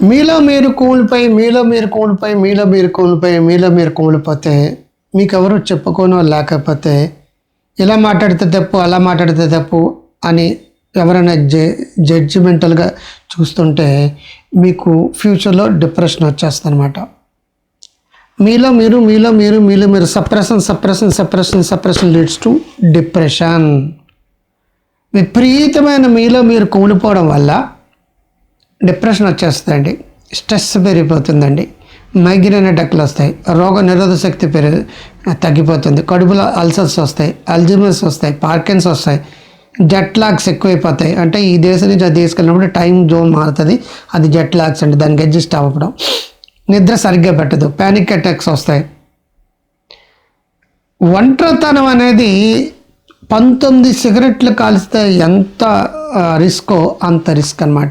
మీలో మీరు కూలిపోయి మీలో మీరు కూలిపోయి మీలో మీరు కూలిపోయి మీలో మీరు కూలిపోతే మీకు ఎవరు చెప్పుకోనో లేకపోతే ఇలా మాట్లాడితే తప్పు అలా మాట్లాడితే తప్పు అని ఎవరైనా జ జడ్జిమెంటల్గా చూస్తుంటే మీకు ఫ్యూచర్లో డిప్రెషన్ వచ్చేస్తుంది అనమాట మీలో మీరు మీలో మీరు మీలో మీరు suppression suppression suppression suppression leads to depression విపరీతమైన మీలో మీరు కూలిపోవడం వల్ల డిప్రెషన్ వచ్చేస్తుందండి. స్ట్రెస్ పెరిగిపోతుందండి. మైగ్రేన్ అటాక్లు వస్తాయి. రోగ నిరోధక శక్తి పెరిగి తగ్గిపోతుంది. కడుపులో అల్సర్స్ వస్తాయి. అల్జిమర్స్ వస్తాయి. పార్కిన్స్ వస్తాయి. జెట్ లాగ్స్ ఎక్కువైపోతాయి. అంటే ఈ దేశం నుంచి ఆ తీసుకెళ్ళినప్పుడు టైం జోన్ మారుతుంది. అది జెట్ లాగ్స్ అంటే దానికి అడ్జస్ట్ అవ్వడం నిద్ర సరిగ్గా పెట్టదు. ప్యానిక్ అటాక్స్ వస్తాయి. ఒంటరితనం అనేది పంతొమ్మిది సిగరెట్లు కాలిస్తే ఎంత రిస్కో అంత రిస్క్ అనమాట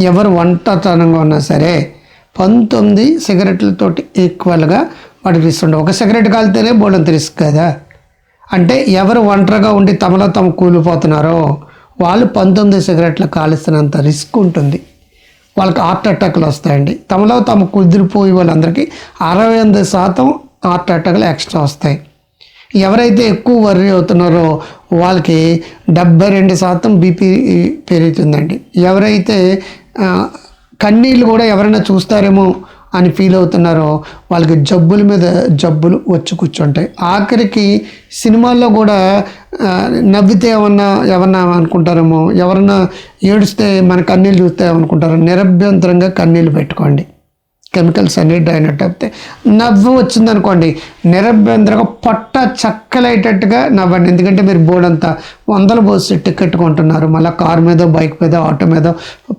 ఎవరు వంటతనంగా ఉన్నా సరే పంతొమ్మిది సిగరెట్లతోటి ఈక్వల్గా పడిపిస్తుండే రిస్క్ ఉండవు ఒక సిగరెట్ కాలితేనే బోడంత రిస్క్ కదా. అంటే ఎవరు ఒంటరిగా ఉండి తమలో తమ కూలిపోతున్నారో వాళ్ళు పంతొమ్మిది సిగరెట్లు కాలుస్తున్నంత రిస్క్ ఉంటుంది. వాళ్ళకి హార్ట్ అటాక్లు వస్తాయండి. తమలో తమ కుదిరిపోయే వాళ్ళందరికీ అరవై ఎనిమిది శాతం హార్ట్ అటాక్లు ఎక్స్ట్రా వస్తాయి. ఎవరైతే ఎక్కువ వర్రీ అవుతున్నారో వాళ్ళకి డెబ్బై రెండు శాతం బీపీ పెరుగుతుందండి. ఎవరైతే కన్నీళ్ళు కూడా ఎవరైనా చూస్తారేమో అని ఫీల్ అవుతున్నారో వాళ్ళకి జబ్బుల మీద జబ్బులు వచ్చి కూర్చుంటాయి. ఆఖరికి సినిమాల్లో కూడా నవ్వితే ఏమన్నా ఎవరన్నా అనుకుంటారేమో ఎవరన్నా ఏడిస్తే మన కన్నీళ్ళు చూస్తే ఏమనుకుంటారో నిరభ్యంతరంగా కన్నీళ్ళు పెట్టుకోండి. కెమికల్స్ అన్ని డ్రైన్ అయితే నవ్వు వచ్చిందనుకోండి నిరభ్యంతరంగా పొట్ట చక్కలయ్యేటట్టుగా నవ్వండి. ఎందుకంటే మీరు బోర్డు అంతా వందలు పోసి టికెట్ కొంటున్నారు మళ్ళీ కారు మీద బైక్ మీద ఆటో మీద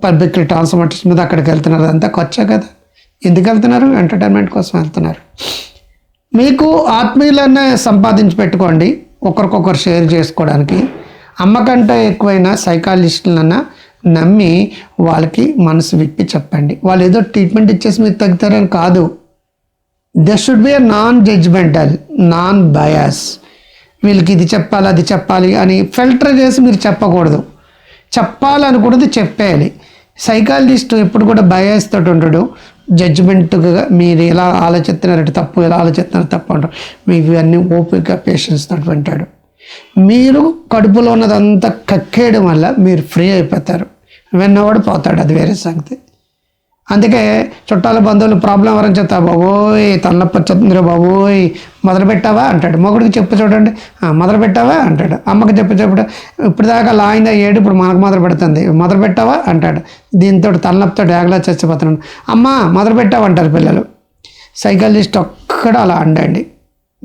పబ్లిక్ ట్రాన్స్పోర్టేషన్ మీద అక్కడికి వెళ్తున్నారు. అదంతా ఖర్చే కదా. ఎందుకు వెళ్తున్నారు? ఎంటర్టైన్మెంట్ కోసం వెళ్తున్నారు. మీకు ఆత్మీయులనే సంపాదించి పెట్టుకోండి. ఒకరికొకరు షేర్ చేసుకోవడానికి. అమ్మకంటే ఎక్కువైనా సైకాలజిస్టులన్నా నమ్మి వాళ్ళకి మనసు విప్పి చెప్పండి. వాళ్ళు ఏదో ట్రీట్మెంట్ ఇచ్చేసి మీరు తగ్గుతారని కాదు. They should be non judgmental non bias వీళ్ళకి ఇది చెప్పాలి అది చెప్పాలి అని ఫిల్టర్ చేసి మీరు చెప్పకూడదు. చెప్పాలనుకున్నది చెప్పేయాలి. సైకాలజిస్ట్ ఎప్పుడు కూడా బయాస్ తోటి ఉండడు. జడ్జిమెంట్గా మీరు ఎలా ఆలోచిస్తున్నారంటే తప్పు ఎలా ఆలోచిస్తున్నారు తప్పు అంటారు. మీకు ఇవన్నీ ఓపిక పేషెన్స్ తోటి వింటాడు. మీరు కడుపులో ఉన్నదంతా కక్కేయడం వల్ల మీరు ఫ్రీ అయిపోతారు. విన్నవాడు పోతాడు అది వేరే సంగతి. అందుకే చుట్టాల బంధువులు ప్రాబ్లం ఎవరని చెప్తా బాబోయ్ తలనొప్పి వచ్చేస్తుంది బాబోయ్ మొదలు పెట్టావా? అంటాడు. మొగుడికి చెప్పు చూడండి. మొదలు పెట్టావా? అంటాడు. అమ్మకి చెప్పు చెప్పు. ఇప్పుడు దాకా ఏడు ఇప్పుడు మనకు మొదలు పెడుతుంది. మొదలు పెట్టావా? అంటాడు. దీంతో తలనొప్పితో ఏగలా చచ్చిపోతున్నాడు. అమ్మ మొదలు పెట్టావా? అంటారు పిల్లలు. సైకాలజిస్ట్ ఒక్కడ అలా అండండి.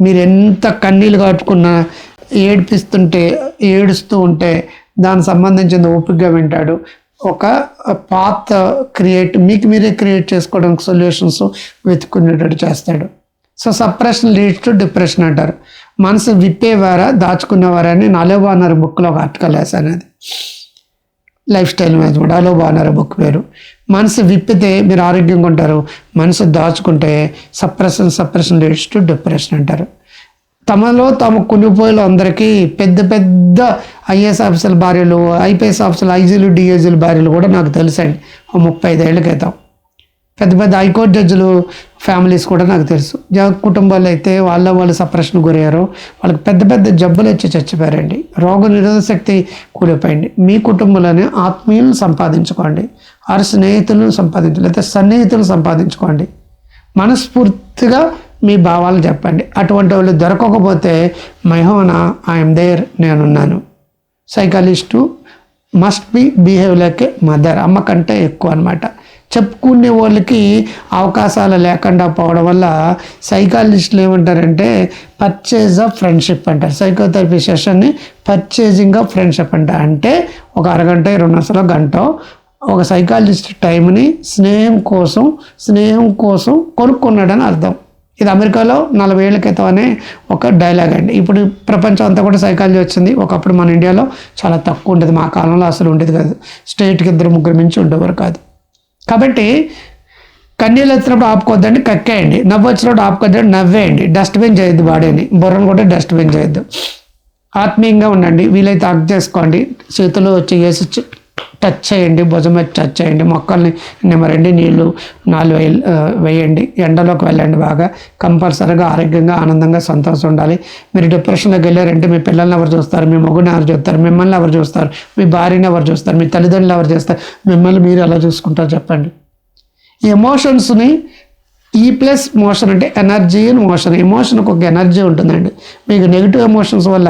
మీరు ఎంత కన్నీళ్ళు కాటుకున్నా ఏడిపిస్తుంటే ఏడుస్తూ ఉంటే దానికి సంబంధించిన ఓపికగా వింటాడు. ఒక పాత క్రియేట్ మీకు మీరే క్రియేట్ చేసుకోవడానికి సొల్యూషన్స్ వెతుక్కునేటట్టు చేస్తాడు. So suppression leads to depression అంటారు. మనసు విప్పేవారా దాచుకునేవారా అని నలోబా అన్నారు బుక్లో ఒక ఆర్టికల్ వేసాను అది. లైఫ్ స్టైల్ మేనేజ్మెంట్ అలో అన్నారు బుక్ పేరు. మనసు విప్పితే మీరు ఆరోగ్యంగా ఉంటారు మనసు దాచుకుంటే suppression suppression leads to depression అంటారు. తమలో తమ కునిపోయిన అందరికీ పెద్ద పెద్ద ఐఏఎస్ ఆఫీసర్ల భార్యలు ఐపీఎస్ ఆఫీసర్లు ఐజీలు డిఏజీలు భార్యలు కూడా నాకు తెలుసండి. ఓ ముప్పై ఐదేళ్ళ క్రితం. పెద్ద పెద్ద హైకోర్టు జడ్జిలు ఫ్యామిలీస్ కూడా నాకు తెలుసు. కుటుంబాలు అయితే వాళ్ళ వాళ్ళు సప్రెషన్ గురయ్యారు. వాళ్ళకి పెద్ద పెద్ద జబ్బులు వచ్చి చచ్చిపోయారండి. రోగ నిరోధక శక్తి కూలిపోయింది. మీ కుటుంబంలోనే ఆత్మీయులను సంపాదించుకోండి. ఆరు స్నేహితులను సంపాదించు లేకపోతే సన్నిహితులను సంపాదించుకోండి. మనస్ఫూర్తిగా మీ భావాలు చెప్పండి. అటువంటి వాళ్ళు దొరకకపోతే మహోన ఐఎమ్ దేర్ నేనున్నాను. Psychologist must be behave like a mother అమ్మ కంటే ఎక్కువ అనమాట చెప్పుకునే వాళ్ళకి అవకాశాలు లేకుండా పోవడం వల్ల సైకాలజిస్టులు ఏమంటారంటే పర్చేజ్ ఆఫ్ ఫ్రెండ్షిప్ అంటారు. సైకోథెరపీ సెషన్ని పర్చేజింగ్ ఆఫ్ ఫ్రెండ్షిప్ అంటారు అంటే. ఒక అరగంట రెండు నిమిషాలు గంట ఒక సైకాలజిస్ట్ టైంని స్నేహం కోసం స్నేహం కోసం కొనుక్కున్నాడని అర్థం. ఇది అమెరికాలో నలభై ఏళ్ళ క్రితం అనే ఒక డైలాగ్ అండి. ఇప్పుడు ప్రపంచం అంతా కూడా సైకాలజీ వచ్చింది. ఒకప్పుడు మన ఇండియాలో చాలా తక్కువ ఉండేది. మా కాలంలో అసలు ఉండేది కాదు. స్టేట్కి ఇద్దరు ముగ్గురు మించి ఉండేవారు కాదు. కాబట్టి కన్నీళ్ళు వచ్చినప్పుడు ఆపుకోద్దండి కక్కేయండి. నవ్వు వచ్చినప్పుడు ఆపుకోద్దండి నవ్వేయండి. డస్ట్బిన్ చేయొద్దు బాడీని. బుర్రను కూడా డస్ట్బిన్ చేయొద్దు. ఆత్మీయంగా ఉండండి. వీలైతే అగ్ చేసుకోండి. చేతులు చేసి టచ్ చేయండి భుజం మీద టచ్ చేయండి మొక్కల్ని నిమ్మరండి నీళ్ళు నాలుగు వేయండి. ఎండలోకి వెళ్ళండి బాగా. కంపల్సరీగా ఆరోగ్యంగా ఆనందంగా సంతోషం ఉండాలి. మీరు డిప్రెషన్లోకి వెళ్ళారంటే మీ పిల్లల్ని ఎవరు చూస్తారు మీ మొగ్గుని ఎవరు చూస్తారు మిమ్మల్ని ఎవరు చూస్తారు మీ భార్యని ఎవరు చూస్తారు మీ తల్లిదండ్రులు ఎవరు చేస్తారు మిమ్మల్ని మీరు ఎలా చూసుకుంటారు చెప్పండి. ఈ ఎమోషన్స్ని ఈ ప్లస్ మోషన్ అంటే ఎనర్జీ అండ్ మోషన్ ఎమోషన్కి ఒక ఎనర్జీ ఉంటుందండి. మీకు నెగిటివ్ ఎమోషన్స్ వల్ల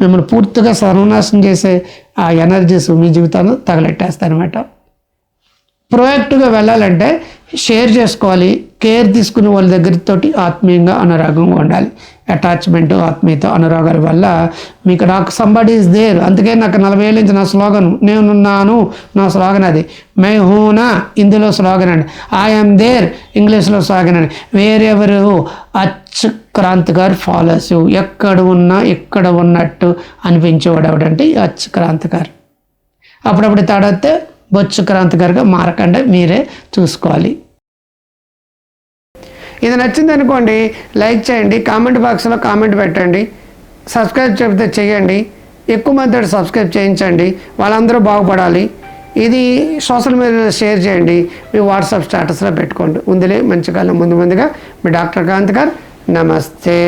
మిమ్మల్ని పూర్తిగా సర్వనాశనం చేసే ఆ ఎనర్జీస్ మీ జీవితాన్ని తగలెట్టేస్తాయి అనమాట ప్రొయాక్టివ్గా వెళ్ళాలంటే షేర్ చేసుకోవాలి. కేర్ తీసుకునే వాళ్ళ దగ్గరతోటి ఆత్మీయంగా అనురాగంగా ఉండాలి. అటాచ్మెంట్ ఆత్మీయత అనురాగాల వల్ల మీకు నాకు సంబడి ఇస్ దేర్ అందుకే నాకు నలభై ఏళ్ళ నుంచి నా స్లోగన్ నేనున్నాను నా స్లోగన్ అది. మే హూనా ఇందులో స్లోగన్ అండి. ఐఎమ్ దేర్ ఇంగ్లీష్లో స్లోగన్ అండి. వేరెవరు? అచ్ క్రాంతి గారు ఫాలోస్ ఎక్కడ ఉన్నా ఎక్కడ ఉన్నట్టు అనిపించేవాడు ఎవడంటే అచ్ క్రాంతి గారు. అప్పుడప్పుడు తడొస్తే బొచ్చు క్రాంతి గారుగా మారకుండా మీరే చూసుకోవాలి. ఇది నచ్చింది అనుకోండి లైక్ చేయండి కామెంట్ బాక్స్లో కామెంట్ పెట్టండి సబ్స్క్రైబ్ చెప్తే చేయండి ఎక్కువ మంది సబ్స్క్రైబ్ చేయించండి వాళ్ళందరూ బాగుపడాలి. ఇది సోషల్ మీడియాలో షేర్ చేయండి మీ వాట్సాప్ స్టేటస్లో పెట్టుకోండి. ఉందిలే మంచి కాలం ముందు ముందుగా మీ డాక్టర్ కాంత్ గారు నమస్తే.